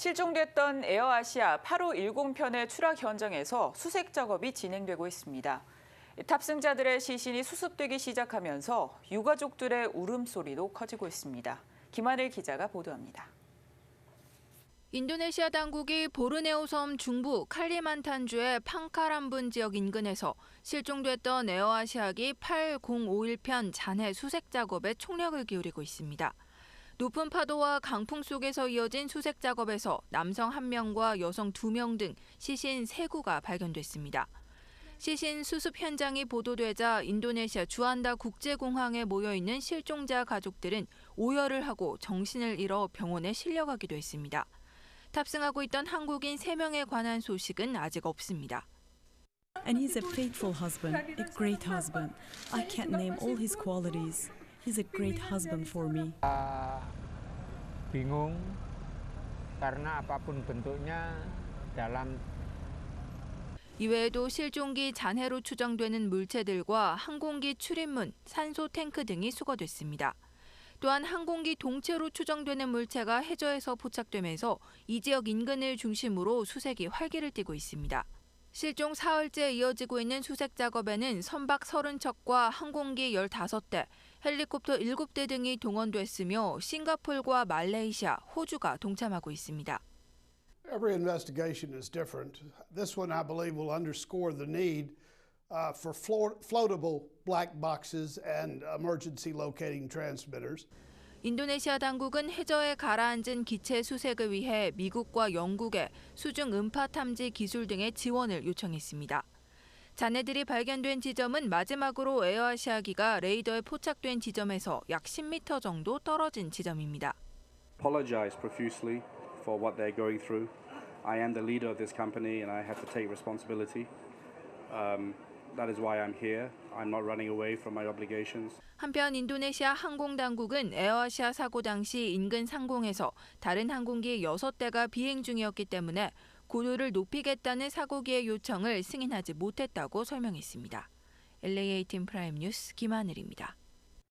실종됐던 에어아시아 8510편의 추락 현장에서 수색 작업이 진행되고 있습니다. 탑승자들의 시신이 수습되기 시작하면서 유가족들의 울음소리도 커지고 있습니다. 김하늘 기자가 보도합니다. 인도네시아 당국이 보르네오 섬 중부 칼리만탄주의 팡카람분 지역 인근에서 실종됐던 에어아시아기 8051편 잔해 수색 작업에 총력을 기울이고 있습니다. 높은 파도와 강풍 속에서 이어진 수색 작업에서 남성 1명과 여성 2명 등 시신 3구가 발견됐습니다. 시신 수습 현장이 보도되자 인도네시아 주안다 국제공항에 모여 있는 실종자 가족들은 오열을 하고 정신을 잃어 병원에 실려가기도 했습니다. 탑승하고 있던 한국인 3명에 관한 소식은 아직 없습니다. And he's a faithful husband, a great husband. I can't name all his qualities. He's a great husband for me. Ah, bingung karena apapun bentuknya dalam 이외에도 실종기 잔해로 추정되는 물체들과 항공기 출입문, 산소 탱크 등이 수거됐습니다. 또한 항공기 동체로 추정되는 물체가 해저에서 포착되면서 이 지역 인근을 중심으로 수색이 활기를 띠고 있습니다. 실종 사흘째 이어지고 있는 수색 작업에는 선박 30척과 항공기 15대, 헬리콥터 7대 등이 동원됐으며 싱가폴과 말레이시아, 호주가 동참하고 있습니다. Every investigation is different. This one, I believe, will underscore the need uh, for floatable black boxes and emergency locating transmitters. 인도네시아 당국은 해저에 가라앉은 기체 수색을 위해 미국과 영국의 수중 음파 탐지 기술 등의 지원을 요청했습니다. 잔해들이 발견된 지점은 마지막으로 에어아시아기가 레이더에 포착된 지점에서 약 10m 정도 떨어진 지점입니다. apologize profusely for what they're going through. I am the leader of this company and I have to take responsibility. Um, 한편 인도네시아 항공 당국은 에어아시아 사고 당시 인근 상공에서 다른 항공기 6대가 비행 중이었기 때문에 고도를 높이겠다는 사고기의 요청을 승인하지 못했다고 설명했습니다. LAA 팀 프라임 뉴스 김하늘입니다.